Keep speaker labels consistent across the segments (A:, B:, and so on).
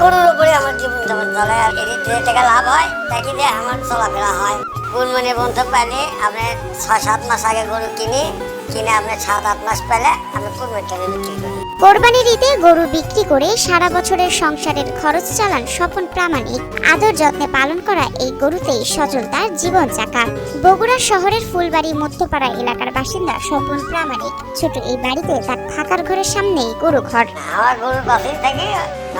A: গরুর উপরে আমার জীবন যাপন চলে আর এদিক থেকে টাকা লাভ হয় তাকে দিয়ে আমার চলাফেরা হয়। কোন মানে বন্ধু পাইলে আপনি ছয় সাত মাস আগে গরু কিনি কিনে আপনি সাত আট মাস পেলে আমি কুরবানির টাকা বিক্রি করি
B: কোরবানির ঈদে গরু বিক্রি করে সারা বছরের সংসারের খরচ চালান স্বপন প্রামাণিক। আদর যত্নে পালন করা এই গরুতেই সচল তার জীবন চাকা। বগুড়া শহরের ফুলবাড়ি মধ্যপাড়া এলাকার বাসিন্দা স্বপন প্রামাণিক। ছোট এই বাড়িতে তার থাকার ঘরের সামনেই গরু ঘর
A: আমার গরুর পাশেই থাকে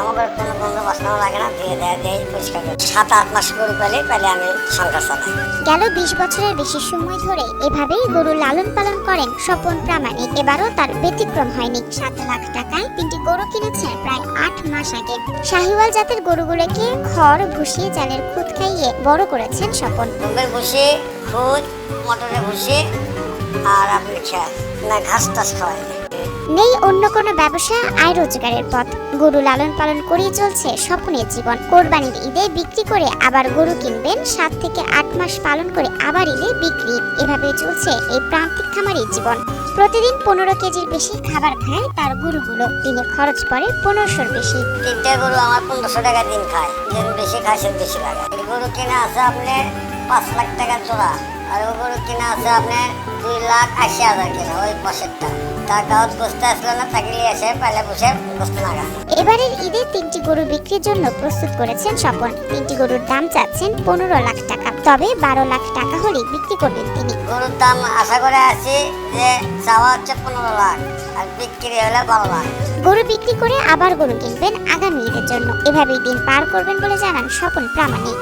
A: আমাকে কোনো বাসনাও লাগে না দিয়ে দেয় দেয় পরিষ্কার করে সাত আট মাস গরু পেলে পেলে আমি সংসার চালাই
B: গেল বিশ বছরের বেশি সময় ধরে এভাবেই গরু লালন পালন করেন স্বপন প্রামাণিক। এবারও তার ব্যতিক্রম হয়নি। সাত লাখ টাকায় তিনটি গরু কিনেছেন প্রায় আট মাস আগে। শাহিওয়াল জাতের গরুগুলোকে খড় ভুসি চালের খুদ খাইয়ে বড় করেছেন স্বপন।
A: দুম্বের ভুসি খুদ মটরের ভুসি আর আপনি না ঘাস টাস খাওয়াই
B: নেই অন্য কোনো ব্যবসা আয় রোজগারের পথ। গরু লালন পালন করেই চলছে স্বপ্নের জীবন। কোরবানির ঈদে বিক্রি করে আবার গরু কিনবেন, সাত থেকে আট মাস পালন করে আবার ঈদে বিক্রি। এভাবে চলছে এই প্রান্তিক খামারের জীবন। প্রতিদিন পনেরো কেজির বেশি খাবার খায় তার গরুগুলো। দিনে খরচ পড়ে পনেরোশোর বেশি।
A: তিনটে গরু আমার পনেরোশো টাকা দিন খায়। বেশি খায় সে বেশি লাগে গরু কিনা আছে আপনার পাঁচ লাখ টাকা জোড়া আর কিনা আছে আপনার দুই লাখ আশি হাজার কিনা ওই তার গাঁত বসতে আসলো না নিয়ে এসে পেলে বসে গেছে
B: এবারের ঈদে তিনটি গরু বিক্রির জন্য প্রস্তুত করেছেন স্বপন। তিনটি গরুর দাম চাচ্ছেন পনেরো লাখ টাকা। তবে বারো লাখ টাকা হলে বিক্রি করবেন তিনি।
A: গরুর দাম আশা করে আছি যে চাওয়া হচ্ছে পনেরো লাখ আর বিক্রি হলে বারো লাখ।
B: গরু বিক্রি করে আবার গরু কিনবেন আগামী ঈদের জন্য। এভাবেই দিন পার করবেন বলে জানান স্বপন প্রামাণিক।